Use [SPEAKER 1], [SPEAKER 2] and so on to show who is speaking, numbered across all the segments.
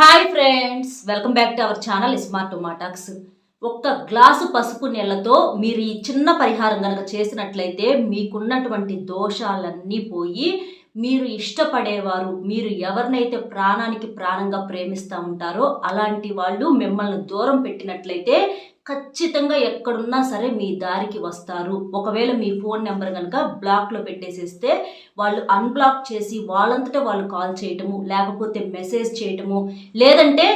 [SPEAKER 1] Hi friends welcome back to our channel smart టొమాటాక్స్ ఒక్క glass పసుపు నీళ్ళతో మీరు ఈ చిన్న పరిహారం కనుక చేసినట్లయితే మీకున్నటువంటి దోషాలన్నీ పోయి మీరు ఇష్టపడేవారు మీరు ఎవరినైతే ప్రాణానికి ప్రాణంగా ప్రేమిస్తూ ఉంటారో అలాంటి వాళ్ళు మిమ్మల్ని దూరం పెట్టినట్లయితే ఖచ్చితంగా ఎక్కడున్నా సరే మీ దారికి వస్తారు. ఒకవేళ మీ ఫోన్ నెంబర్ కనుక బ్లాక్లో పెట్టేసేస్తే వాళ్ళు అన్బ్లాక్ చేసి వాళ్ళంతటా వాళ్ళు కాల్ చేయటము లేకపోతే మెసేజ్ చేయటము లేదంటే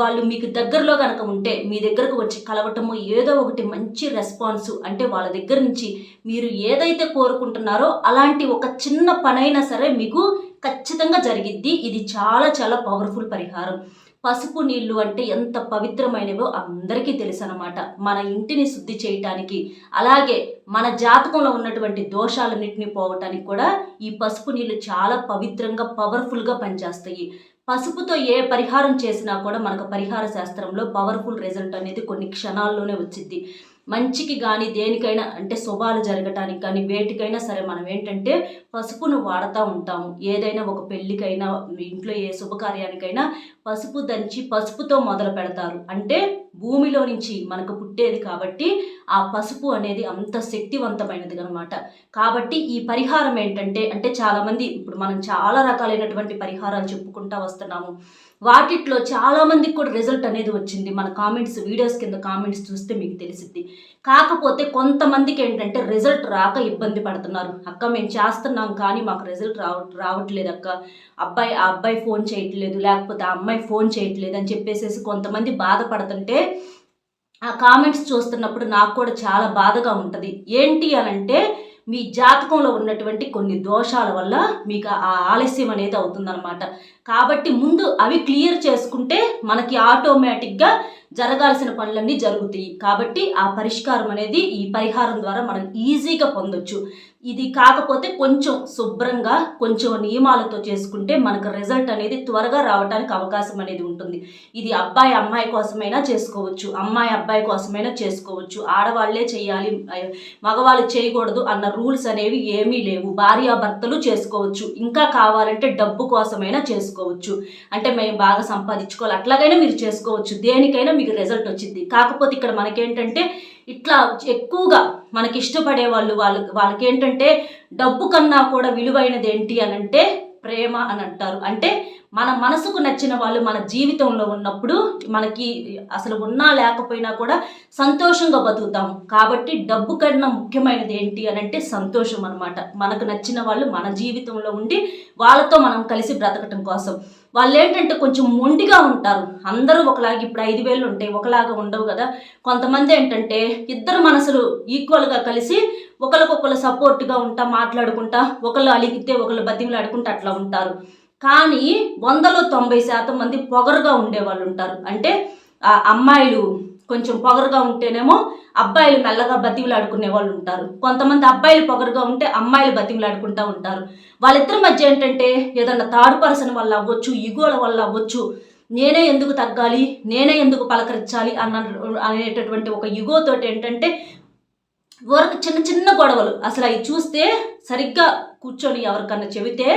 [SPEAKER 1] వాళ్ళు మీకు దగ్గరలో కనుక ఉంటే మీ దగ్గరకు వచ్చి కలవటము ఏదో ఒకటి మంచి రెస్పాన్స్ అంటే వాళ్ళ దగ్గర నుంచి మీరు ఏదైతే కోరుకుంటున్నారో అలాంటి ఒక చిన్న పనైనా సరే మీకు ఖచ్చితంగా జరిగిద్ది. ఇది చాలా చాలా పవర్ఫుల్ పరిహారం. పసుపు నీళ్ళు అంటే ఎంత పవిత్రమైనవో అందరికీ తెలుసు అనమాట మన ఇంటిని శుద్ధి చేయటానికి అలాగే మన జాతకంలో ఉన్నటువంటి దోషాలన్నింటినీ పోవటానికి కూడా ఈ పసుపు నీళ్ళు చాలా పవిత్రంగా పవర్ఫుల్గా పనిచేస్తాయి. పసుపుతో ఏ పరిహారం చేసినా కూడా మనకు పరిహార శాస్త్రంలో పవర్ఫుల్ రిజల్ట్ అనేది కొన్ని క్షణాల్లోనే వచ్చింది మంచికి కానీ దేనికైనా అంటే శుభాలు జరగటానికి కానీ వేటికైనా సరే మనం ఏంటంటే పసుపును వాడుతూ ఉంటాము. ఏదైనా ఒక పెళ్ళికైనా ఇంట్లో ఏ శుభకార్యానికైనా పసుపు దంచి పసుపుతో మొదలు పెడతారు. అంటే భూమిలో నుంచి మనకు పుట్టేది కాబట్టి ఆ పసుపు అనేది అంత శక్తివంతమైనది అనమాట కాబట్టి ఈ పరిహారం ఏంటంటే అంటే చాలామంది ఇప్పుడు మనం చాలా రకాలైనటువంటి పరిహారాలు చెప్పుకుంటా వస్తున్నాము. వాటిట్లో చాలామందికి కూడా రిజల్ట్ అనేది వచ్చింది. మన కామెంట్స్ వీడియోస్ కింద కామెంట్స్ చూస్తే మీకు తెలిసిద్ది. కాకపోతే కొంతమందికి ఏంటంటే రిజల్ట్ రాక ఇబ్బంది పడుతున్నారు. అక్క మేము చేస్తున్నాం కానీ మాకు రిజల్ట్ రావ రావట్లేదు అక్క. అబ్బాయి ఆ అబ్బాయి ఫోన్ చేయట్లేదు. లేకపోతే ఆ అమ్మాయి ఫోన్ చేయట్లేదు అని చెప్పేసి కొంతమంది బాధపడుతుంటే ఆ కామెంట్స్ చూస్తున్నప్పుడు నాకు కూడా చాలా బాధగా ఉంటుంది. ఏంటి అనంటే మీ జాతకంలో ఉన్నటువంటి కొన్ని దోషాల వల్ల మీకు ఆ ఆలస్యం అనేది అవుతుందన్నమాట. కాబట్టి ముందు అవి క్లియర్ చేసుకుంటే మనకి ఆటోమేటిక్గా జరగాల్సిన పనులన్నీ జరుగుతాయి. కాబట్టి ఆ పరిష్కారం అనేది ఈ పరిహారం ద్వారా మనం ఈజీగా పొందొచ్చు. ఇది కాకపోతే కొంచెం శుభ్రంగా కొంచెం నియమాలతో చేసుకుంటే మనకు రిజల్ట్ అనేది త్వరగా రావడానికి అవకాశం అనేది ఉంటుంది. ఇది అబ్బాయి అమ్మాయి కోసమైనా చేసుకోవచ్చు అమ్మాయి అబ్బాయి కోసమైనా చేసుకోవచ్చు. ఆడవాళ్ళే చేయాలి మగవాళ్ళు చేయకూడదు అన్న రూల్స్ అనేవి ఏమీ లేవు. భార్యాభర్తలు చేసుకోవచ్చు. ఇంకా కావాలంటే డబ్బు కోసమైనా చేసుకోవచ్చు. అంటే మేము బాగా సంపాదించుకోవాలి. అట్లాగైనా మీరు చేసుకోవచ్చు. దేనికైనా మీకు రిజల్ట్ వచ్చింది. కాకపోతే ఇక్కడ మనకేంటంటే ఇట్లా ఎక్కువగా మనకి ఇష్టపడే వాళ్ళు వాళ్ళ వాళ్ళకి ఏంటంటే డబ్బు కన్నా కూడా విలువైనది ఏంటి అని అంటే ప్రేమ అని అంటారు. అంటే మన మనసుకు నచ్చిన వాళ్ళు మన జీవితంలో ఉన్నప్పుడు మనకి అసలు ఉన్నా లేకపోయినా కూడా సంతోషంగా బతుకుతాం. కాబట్టి డబ్బు కన్నా ముఖ్యమైనది ఏంటి అని అంటే సంతోషం అనమాట మనకు నచ్చిన వాళ్ళు మన జీవితంలో ఉండి వాళ్ళతో మనం కలిసి బ్రతకటం కోసం. వాళ్ళు ఏంటంటే కొంచెం మొండిగా ఉంటారు. అందరూ ఒకలాగా ఇప్పుడు ఐదు వేలు ఉంటాయి ఒకలాగా ఉండవు కదా. కొంతమంది ఏంటంటే ఇద్దరు మనసులు ఈక్వల్గా కలిసి ఒకరికొకరు సపోర్ట్గా ఉంటా మాట్లాడుకుంటా ఒకళ్ళు అలిగితే ఒకళ్ళు బతిమలాడుకుంటా అట్లా ఉంటారు. కానీ వందలో తొంభై శాతం మంది పొగరుగా ఉండేవాళ్ళు ఉంటారు. అంటే ఆ అమ్మాయిలు కొంచెం పొగరుగా ఉంటేనేమో అబ్బాయిలు మెల్లగా బతిమలాడుకునే వాళ్ళు ఉంటారు. కొంతమంది అబ్బాయిలు పొగరుగా ఉంటే అమ్మాయిలు బతిమలాడుకుంటూ ఉంటారు. వాళ్ళిద్దరి మధ్య ఏంటంటే ఏదన్నా థర్డ్ పర్సన్ వల్ల అవ్వచ్చు ఈగోల వల్ల అవ్వచ్చు నేనే ఎందుకు తగ్గాలి నేనే ఎందుకు పలకరించాలి అన్న అనేటటువంటి ఒక యుగోతోటి ఏంటంటే వరకు చిన్న చిన్న గొడవలు. అసలు అవి చూస్తే సరిగ్గా కూర్చొని ఎవరికన్నా చెబితే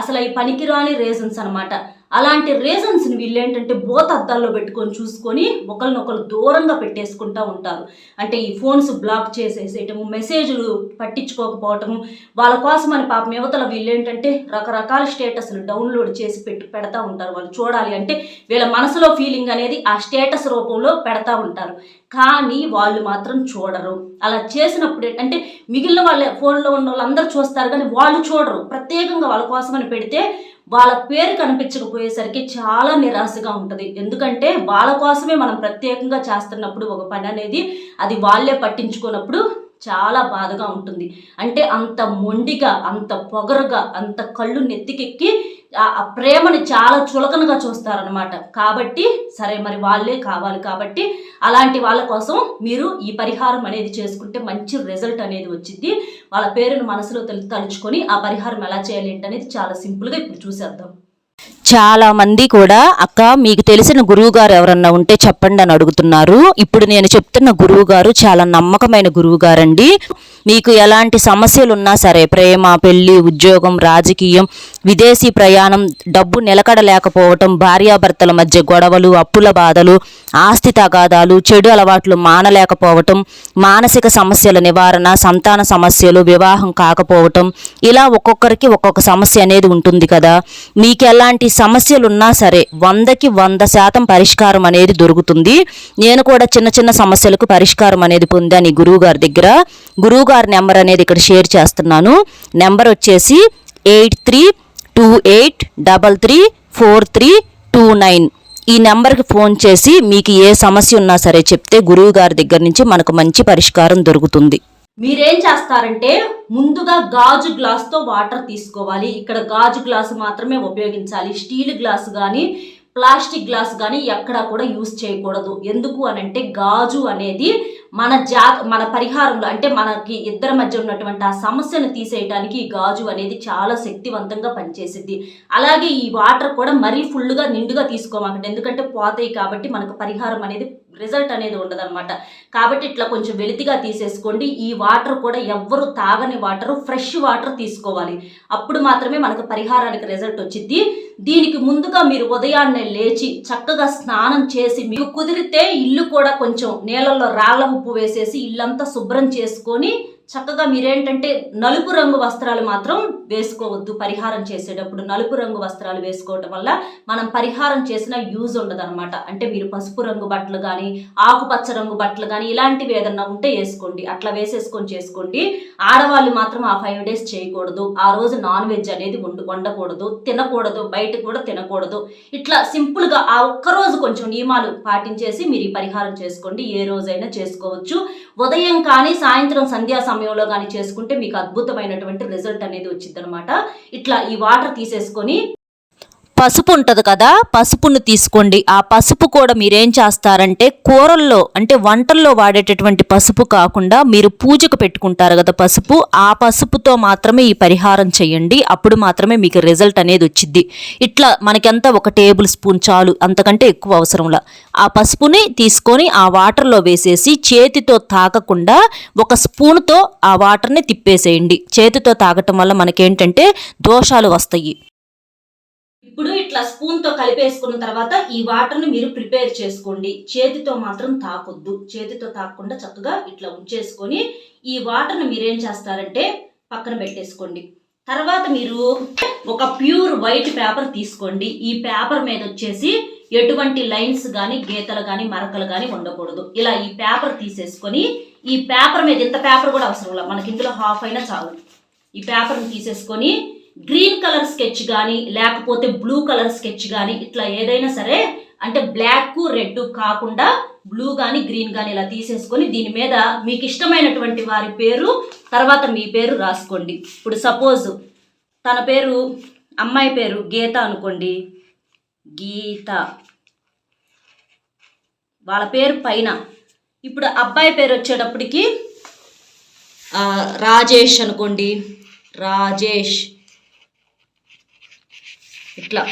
[SPEAKER 1] అసలు అవి పనికిరాని రీజన్స్ అనమాట అలాంటి రీజన్స్ని వీళ్ళు ఏంటంటే బోత్ అద్దాల్లో పెట్టుకొని చూసుకొని ఒకరినొకరు దూరంగా పెట్టేసుకుంటూ ఉంటారు. అంటే ఈ ఫోన్స్ బ్లాక్ చేసేసేయటము మెసేజ్లు పట్టించుకోకపోవటము వాళ్ళ కోసం అని పాపం యువతల వీళ్ళు ఏంటంటే రకరకాల స్టేటస్లు డౌన్లోడ్ చేసి పెట్టి పెడతా ఉంటారు. వాళ్ళు చూడాలి అంటే వీళ్ళ మనసులో ఫీలింగ్ అనేది ఆ స్టేటస్ రూపంలో పెడతా ఉంటారు. కానీ వాళ్ళు మాత్రం చూడరు. అలా చేసినప్పుడు అంటే మిగిలిన వాళ్ళ ఫోన్లో ఉన్న వాళ్ళందరూ చూస్తారు కానీ వాళ్ళు వాళ్ళు చూడరు. ప్రత్యేకంగా వాళ్ళ కోసమని పెడితే వాళ్ళ పేరు కనిపించకపోయేసరికి చాలా నిరాశగా ఉంటుంది. ఎందుకంటే వాళ్ళ కోసమే మనం ప్రత్యేకంగా చేస్తున్నప్పుడు ఒక పని అనేది అది వాళ్ళే పట్టించుకున్నప్పుడు చాలా బాధగా ఉంటుంది. అంటే అంత మొండిగా అంత పొగరుగా అంత కళ్ళు నెత్తికెక్కి ఆ ప్రేమని చాలా చులకనగా చూస్తారనమాట కాబట్టి సరే మరి వాళ్ళే కావాలి కాబట్టి అలాంటి వాళ్ళ కోసం మీరు ఈ పరిహారం అనేది చేసుకుంటే మంచి రిజల్ట్ అనేది వచ్చింది. వాళ్ళ పేరును మనసులో తలుచుకొని ఆ పరిహారం ఎలా చేయాలి ఏంటనేది చాలా సింపుల్గా ఇప్పుడు చూసేద్దాం.
[SPEAKER 2] చాలా మంది కూడా అక్క మీకు తెలిసిన గురువు గారు ఎవరన్నా ఉంటే చెప్పండి అని అడుగుతున్నారు. ఇప్పుడు నేను చెప్తున్న గురువు గారు చాలా నమ్మకమైన గురువు గారండి. మీకు ఎలాంటి సమస్యలు ఉన్నా సరే ప్రేమ పెళ్ళి ఉద్యోగం రాజకీయం విదేశీ ప్రయాణం డబ్బు నిలకడలేకపోవటం భార్యాభర్తల మధ్య గొడవలు అప్పుల బాధలు ఆస్తి తగాదాలు చెడు అలవాట్లు మానలేకపోవటం మానసిక సమస్యల నివారణ సంతాన సమస్యలు వివాహం కాకపోవటం ఇలా ఒక్కొక్కరికి ఒక్కొక్క సమస్య అనేది ఉంటుంది కదా. మీకు ఎలాంటి సమస్యలున్నా సరే వందకి వంద శాతం పరిష్కారం అనేది దొరుకుతుంది. నేను కూడా చిన్న చిన్న సమస్యలకు పరిష్కారం అనేది పొందాను ఈ గురువు గారి దగ్గర. గురువు వారి నెంబర్ అనేది ఇక్కడ షేర్ చేస్తున్నాను. నెంబర్ వచ్చేసి eight three two eight double three four three two nine. ఈ నెంబర్కి ఫోన్ చేసి మీకు ఏ సమస్య ఉన్నా సరే చెప్తే గురువు గారి దగ్గర నుంచి మనకు మంచి పరిష్కారం దొరుకుతుంది.
[SPEAKER 1] మీరేం చేస్తారంటే ముందుగా గాజు గ్లాస్తో వాటర్ తీసుకోవాలి. ఇక్కడ గాజు గ్లాసు మాత్రమే ఉపయోగించాలి. స్టీల్ గ్లాస్ కానీ ప్లాస్టిక్ గ్లాస్ కానీ ఎక్కడా కూడా యూస్ చేయకూడదు. ఎందుకు అని అంటే గాజు అనేది మన జా మన పరిహారంలో అంటే మనకి ఇద్దరి మధ్య ఉన్నటువంటి ఆ సమస్యను తీసేయడానికి ఈ గాజు అనేది చాలా శక్తివంతంగా పనిచేసిద్ది. అలాగే ఈ వాటర్ కూడా మరీ ఫుల్గా నిండుగా తీసుకోమాకండి. ఎందుకంటే పోతాయి కాబట్టి మనకు పరిహారం అనేది రిజల్ట్ అనేది ఉండదన్నమాట. కాబట్టి ఇట్లా కొంచెం వెలితిగా తీసేసుకోండి. ఈ వాటర్ కూడా ఎవ్వరు తాగని వాటర్ ఫ్రెష్ వాటర్ తీసుకోవాలి. అప్పుడు మాత్రమే మనకు పరిహారానికి రిజల్ట్ వచ్చింది దీనికి ముందుగా మీరు ఉదయాన్నే లేచి చక్కగా స్నానం చేసి మీకు కుదిరితే ఇల్లు కూడా కొంచెం నీళ్ళల్లో రాళ్ళ ఉప్పు వేసేసి ఇల్లంతా శుభ్రం చేసుకొని చక్కగా మీరేంటంటే నలుపు రంగు వస్త్రాలు మాత్రం వేసుకోవద్దు పరిహారం చేసేటప్పుడు. నలుపు రంగు వస్త్రాలు వేసుకోవటం వల్ల మనం పరిహారం చేసిన యూజ్ ఉండదన్నమాట. అంటే మీరు పసుపు రంగు బట్టలు కానీ ఆకుపచ్చ రంగు బట్టలు కానీ ఇలాంటివి ఏదన్నా ఉంటే వేసుకోండి. అట్లా వేసేసుకొని చేసుకోండి. ఆడవాళ్ళు మాత్రం ఆ ఫైవ్ డేస్ చేయకూడదు. ఆ రోజు నాన్ వెజ్ అనేది వండు వండకూడదు. తినకూడదు. బయట కూడా తినకూడదు. ఇట్లా సింపుల్గా ఆ ఒక్క రోజు కొంచెం నియమాలు పాటించేసి మీరు ఈ పరిహారం చేసుకోండి. ఏ రోజైనా చేసుకోవచ్చు. ఉదయం కానీ సాయంత్రం సంధ్యా సమయంలో కానీ చేసుకుంటే మీకు అద్భుతమైనటువంటి రిజల్ట్ అనేది వచ్చిందనమాట ఇట్లా ఈ వాటర్ తీసేసుకొని
[SPEAKER 2] పసుపు ఉంటుంది కదా పసుపును తీసుకోండి. ఆ పసుపు కూడా మీరేం చేస్తారంటే కూరల్లో అంటే వంటల్లో వాడేటటువంటి పసుపు కాకుండా మీరు పూజకు పెట్టుకుంటారు కదా పసుపు ఆ పసుపుతో మాత్రమే ఈ పరిహారం చేయండి. అప్పుడు మాత్రమే మీకు రిజల్ట్ అనేది వచ్చింది ఇట్లా మనకెంత ఒక టేబుల్ స్పూన్ చాలు అంతకంటే ఎక్కువ అవసరంలా ఆ పసుపుని తీసుకొని ఆ వాటర్లో వేసేసి చేతితో తాకకుండా ఒక స్పూన్తో ఆ వాటర్ని తిప్పేసేయండి. చేతితో తాగటం వల్ల మనకేంటంటే దోషాలు వస్తాయి.
[SPEAKER 1] ఇప్పుడు ఇట్లా స్పూన్తో కలిపేసుకున్న తర్వాత ఈ వాటర్ని మీరు ప్రిపేర్ చేసుకోండి. చేతితో మాత్రం తాకొద్దు. చేతితో తాకకుండా చక్కగా ఇట్లా ఉంచేసుకొని ఈ వాటర్ని మీరేం చేస్తారంటే పక్కన పెట్టేసుకోండి. తర్వాత మీరు ఒక ప్యూర్ వైట్ పేపర్ తీసుకోండి. ఈ పేపర్ మీద వచ్చేసి ఎటువంటి లైన్స్ కానీ గీతలు కానీ మరకలు కానీ ఉండకూడదు. ఇలా ఈ పేపర్ తీసేసుకొని ఈ పేపర్ మీద ఇంత పేపర్ కూడా అవసరం లేదు. మనకి ఇందులో హాఫ్ అయినా చాలు. ఈ పేపర్ని తీసేసుకొని గ్రీన్ కలర్ స్కెచ్ కానీ లేకపోతే బ్లూ కలర్ స్కెచ్ కానీ ఇట్లా ఏదైనా సరే అంటే బ్లాక్ రెడ్ కాకుండా బ్లూ కానీ గ్రీన్ కానీ ఇలా తీసేసుకొని దీని మీద మీకు ఇష్టమైనటువంటి వారి పేరు తర్వాత మీ పేరు రాసుకోండి. ఇప్పుడు సపోజ్ తన పేరు అమ్మాయి పేరు గీత అనుకోండి. గీత. వాళ్ళ పేరు పైన. ఇప్పుడు అబ్బాయి పేరు వచ్చేటప్పటికి రాజేష్ అనుకోండి. రాజేష్. ఇట్లా.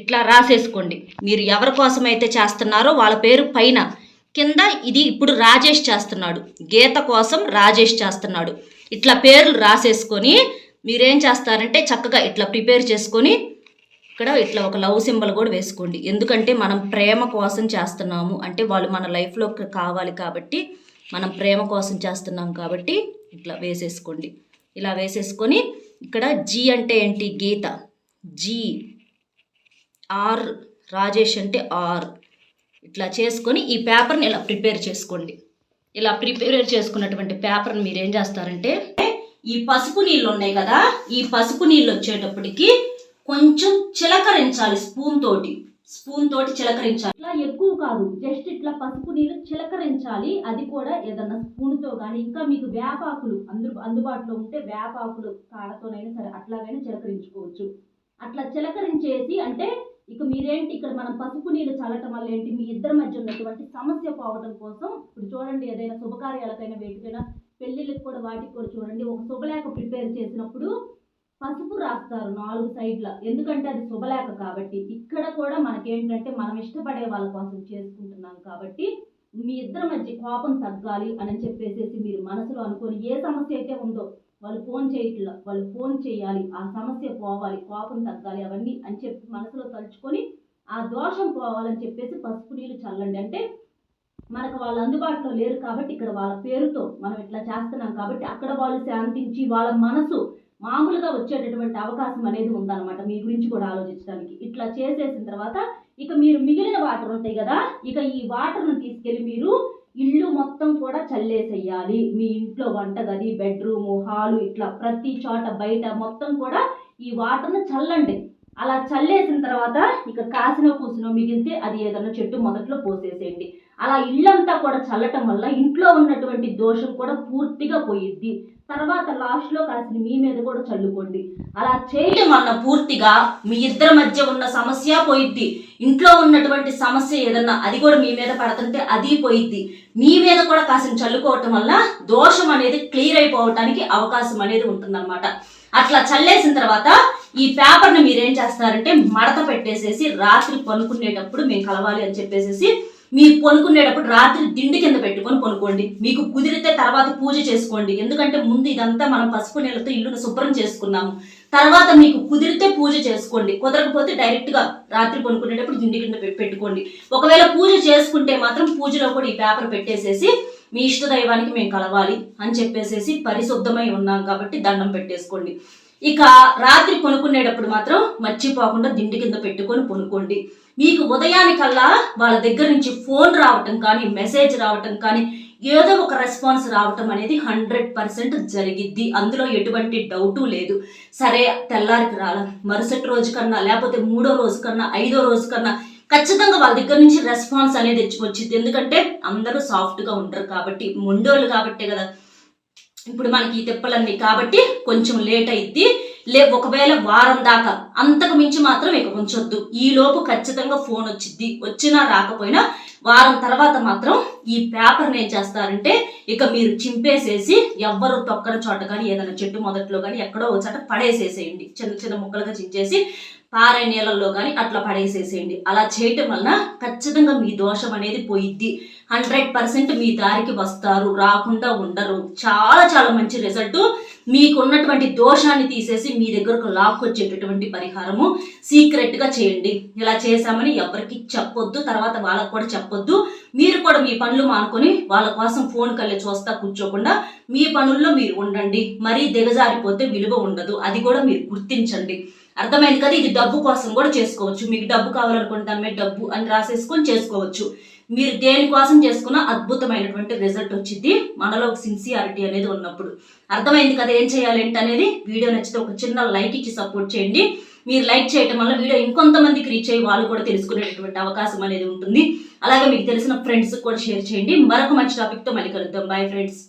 [SPEAKER 1] ఇట్లా రాసేసుకోండి. మీరు ఎవరి కోసం అయితే చేస్తున్నారో వాళ్ళ పేరు పైన కింద ఇది ఇప్పుడు రాజేష్ చేస్తున్నాడు. గీత కోసం రాజేష్ చేస్తున్నాడు. ఇట్లా పేర్లు రాసేసుకొని మీరేం చేస్తారంటే చక్కగా ఇట్లా ప్రిపేర్ చేసుకొని ఇక్కడ ఇట్లా ఒక లవ్ సింబల్ కూడా వేసుకోండి. ఎందుకంటే మనం ప్రేమ కోసం చేస్తున్నాము. అంటే వాళ్ళు మన లైఫ్లోకి కావాలి కాబట్టి మనం ప్రేమ కోసం చేస్తున్నాం కాబట్టి ఇట్లా వేసేసుకోండి. ఇలా వేసేసుకొని ఇక్కడ జీ అంటే ఏంటి? గీత. జీ. ఆర్. రాజేష్ అంటే ఆర్. ఇట్లా చేసుకొని ఈ పేపర్ని ఇలా ప్రిపేర్ చేసుకోండి. ఇలా ప్రిపేర్ చేసుకున్నటువంటి పేపర్ని మీరు ఏం చేస్తారంటే ఈ పసుపు నీళ్ళు ఉన్నాయి కదా ఈ పసుపు నీళ్ళు వచ్చేటప్పటికి కొంచెం చిలకరించాలి స్పూన్ తోటి. స్పూన్ తోటి చిలకరించాలి. ఇట్లా ఎక్కువ కాదు జస్ట్ ఇట్లా పసుపు నీళ్ళు చిలకరించాలి. అది కూడా ఏదన్నా స్పూన్తో కానీ ఇంకా మీకు వేపాకులు అందు అందుబాటులో ఉంటే వేపాకులు కాడతోనైనా సరే అట్లాగైనా చిలకరించుకోవచ్చు. అట్లా చిలకరించేసి అంటే ఇక మీరేంటి ఇక్కడ మనం పసుపు నీళ్ళు చల్లటం వల్ల ఏంటి మీ ఇద్దరి మధ్య ఉన్నటువంటి సమస్య పోవడం కోసం ఇప్పుడు చూడండి ఏదైనా శుభకార్యాలకైనా వేటికైనా పెళ్ళిళ్ళకి కూడా వాటికి కూడా చూడండి. ఒక శుభలేఖ ప్రిపేర్ చేసినప్పుడు పసుపు రాస్తారు నాలుగు సైడ్ల. ఎందుకంటే అది శుభలేఖ కాబట్టి ఇక్కడ కూడా మనకేంటంటే మనం ఇష్టపడే వాళ్ళ కోసం చేసుకుంటున్నాం కాబట్టి మీ ఇద్దరి మధ్య కోపం తగ్గాలి అని చెప్పేసేసి మీరు మనసులో అనుకొని ఏ సమస్య అయితే ఉందో వాళ్ళు ఫోన్ చేయట్లా వాళ్ళు ఫోన్ చేయాలి ఆ సమస్య పోవాలి కోపం తగ్గాలి అవన్నీ అని చెప్పి మనసులో తలుచుకొని ఆ దోషం పోవాలని చెప్పేసి పసుపు నీళ్ళు చల్లండి. అంటే మనకు వాళ్ళు అందుబాటులో లేరు కాబట్టి ఇక్కడ వాళ్ళ పేరుతో మనం ఇట్లా చేస్తున్నాం కాబట్టి అక్కడ వాళ్ళు శాంతించి వాళ్ళ మనసు మామూలుగా వచ్చేటటువంటి అవకాశం అనేది ఉందన్నమాట మీ గురించి కూడా ఆలోచించడానికి. ఇట్లా చేసేసిన తర్వాత ఇక మీరు మిగిలిన వాటర్ ఉంటాయి కదా ఇక ఈ వాటర్ను తీసుకెళ్ళి మీరు ఇల్లు మొత్తం కూడా చల్లేసేయాలి. మీ ఇంట్లో వంటగది బెడ్రూము హాలు ఇట్లా ప్రతి చోట బయట మొత్తం కూడా ఈ వాటర్ను చల్లండి. అలా చల్లేసిన తర్వాత ఇక కాసిన కూసిన మిగిలితే అది ఏదైనా చెట్టు మొదట్లో పోసేసేయండి. అలా ఇల్లంతా కూడా చల్లటం వల్ల ఇంట్లో ఉన్నటువంటి దోషం కూడా పూర్తిగా పోయిద్ది. తర్వాత లాస్ట్లో కాసిన మీ మీద కూడా చల్లుకోండి. అలా చేయటం వల్ల పూర్తిగా మీ ఇద్దరి మధ్య ఉన్న సమస్య పోయిద్ది. ఇంట్లో ఉన్నటువంటి సమస్య ఏదన్నా అది కూడా మీ మీద పడుతుంటే అది పోయిద్ది. మీ మీద కూడా కాసిన చల్లుకోవటం వల్ల దోషం అనేది క్లియర్ అయిపోవటానికి అవకాశం అనేది ఉంటుందన్నమాట. అట్లా చల్లేసిన తర్వాత ఈ పేపర్ని మీరేం చేస్తారంటే మడత పెట్టేసేసి రాత్రి పనుకునేటప్పుడు మేము కలవాలి అని చెప్పేసేసి మీరు పనుకునేటప్పుడు రాత్రి దిండి కింద పెట్టుకొని పనుకోండి. మీకు కుదిరితే తర్వాత పూజ చేసుకోండి. ఎందుకంటే ముందు ఇదంతా మనం పసుపు నీళ్ళతో ఇల్లును శుభ్రం చేసుకున్నాము. తర్వాత మీకు కుదిరితే పూజ చేసుకోండి. కుదరకపోతే డైరెక్ట్గా రాత్రి పనుకునేటప్పుడు దిండి కింద పెట్టుకోండి. ఒకవేళ పూజ చేసుకుంటే మాత్రం పూజలో కూడా ఈ పేపర్ పెట్టేసేసి మీ ఇష్ట దైవానికి మేము కలవాలి అని చెప్పేసేసి పరిశుద్ధమై ఉన్నాం కాబట్టి దండం పెట్టేసుకోండి. ఇక రాత్రి కొనుక్కునేటప్పుడు మాత్రం మర్చిపోకుండా దిండి కింద పెట్టుకొని కొనుక్కోండి మీకు ఉదయానికల్లా వాళ్ళ దగ్గర నుంచి ఫోన్ రావటం కానీ మెసేజ్ రావటం కానీ ఏదో ఒక రెస్పాన్స్ రావటం అనేది హండ్రెడ్ పర్సెంట్ జరిగిద్ది. అందులో ఎటువంటి డౌటు లేదు. సరే తెల్లారికి రాల. మరుసటి రోజు కన్నా లేకపోతే మూడో రోజు కన్నా ఐదో రోజు కన్నా ఖచ్చితంగా వాళ్ళ దగ్గర నుంచి రెస్పాన్స్ అనేది వచ్చి- వచ్చింది ఎందుకంటే అందరూ సాఫ్ట్గా ఉంటారు కాబట్టి మొండోళ్ళు కాబట్టే కదా. ఇప్పుడు మనకి ఈ తిప్పలన్నీ కాబట్టి కొంచెం లేట్ అయింది లే ఒకవేళ వారం దాకా అంతకు మించి మాత్రం ఇక ఉంచొద్దు. ఈ లోపు ఖచ్చితంగా ఫోన్ వచ్చింది వచ్చినా రాకపోయినా వారం తర్వాత మాత్రం ఈ పేపర్ని ఏం చేస్తారంటే ఇక మీరు చింపేసేసి ఎవ్వరు తొక్కన చోట కానీ ఏదైనా చెట్టు మొదట్లో కానీ ఎక్కడో ఒక చోట పడేసేసేయండి. చిన్న చిన్న ముక్కలుగా చించేసి పారే నీళ్ళల్లో కానీ అట్లా పడేసేసేయండి. అలా చేయటం వలన ఖచ్చితంగా మీ దోషం అనేది పోయిద్ది. హండ్రెడ్ పర్సెంట్ మీ దారికి వస్తారు రాకుండా ఉండరు. చాలా చాలా మంచి రిజల్ట్ మీకున్నటువంటి దోషాన్ని తీసేసి మీ దగ్గరకు లాక్కొచ్చేటటువంటి పరిహారము సీక్రెట్గా చేయండి. ఇలా చేశామని ఎవరికి చెప్పొద్దు తర్వాత వాళ్ళకు కూడా చెప్పొద్దు. మీరు కూడా మీ పనులు మానుకొని వాళ్ళ కోసం ఫోన్ కళ్ళే చూస్తా కూర్చోకుండా మీ పనుల్లో మీరు ఉండండి. మరీ దిగజారిపోతే విలువ ఉండదు. అది కూడా మీరు గుర్తించండి. అర్థమైంది కదా? ఇది డబ్బు కోసం కూడా చేసుకోవచ్చు. మీకు డబ్బు కావాలనుకుంటే దాని మీద డబ్బు అని రాసేసుకొని చేసుకోవచ్చు. మీరు దేనికోసం చేసుకున్న అద్భుతమైనటువంటి రిజల్ట్ వచ్చింది. మనలో సిన్సియారిటీ అనేది ఉన్నప్పుడు. అర్థమైంది కదా ఏం చేయాలి ఏంటి అనేది? వీడియో నచ్చితే ఒక చిన్న లైక్ ఇచ్చి సపోర్ట్ చేయండి. మీరు లైక్ చేయటం వల్ల వీడియో ఇంకొంతమందికి రీచ్ అయ్యి వాళ్ళు కూడా తెలుసుకునేటటువంటి అవకాశం అనేది ఉంటుంది. అలాగే మీకు తెలిసిన ఫ్రెండ్స్ కూడా షేర్ చేయండి. మరొక మంచి టాపిక్తో మళ్ళీ కలుద్దాం. Bye friends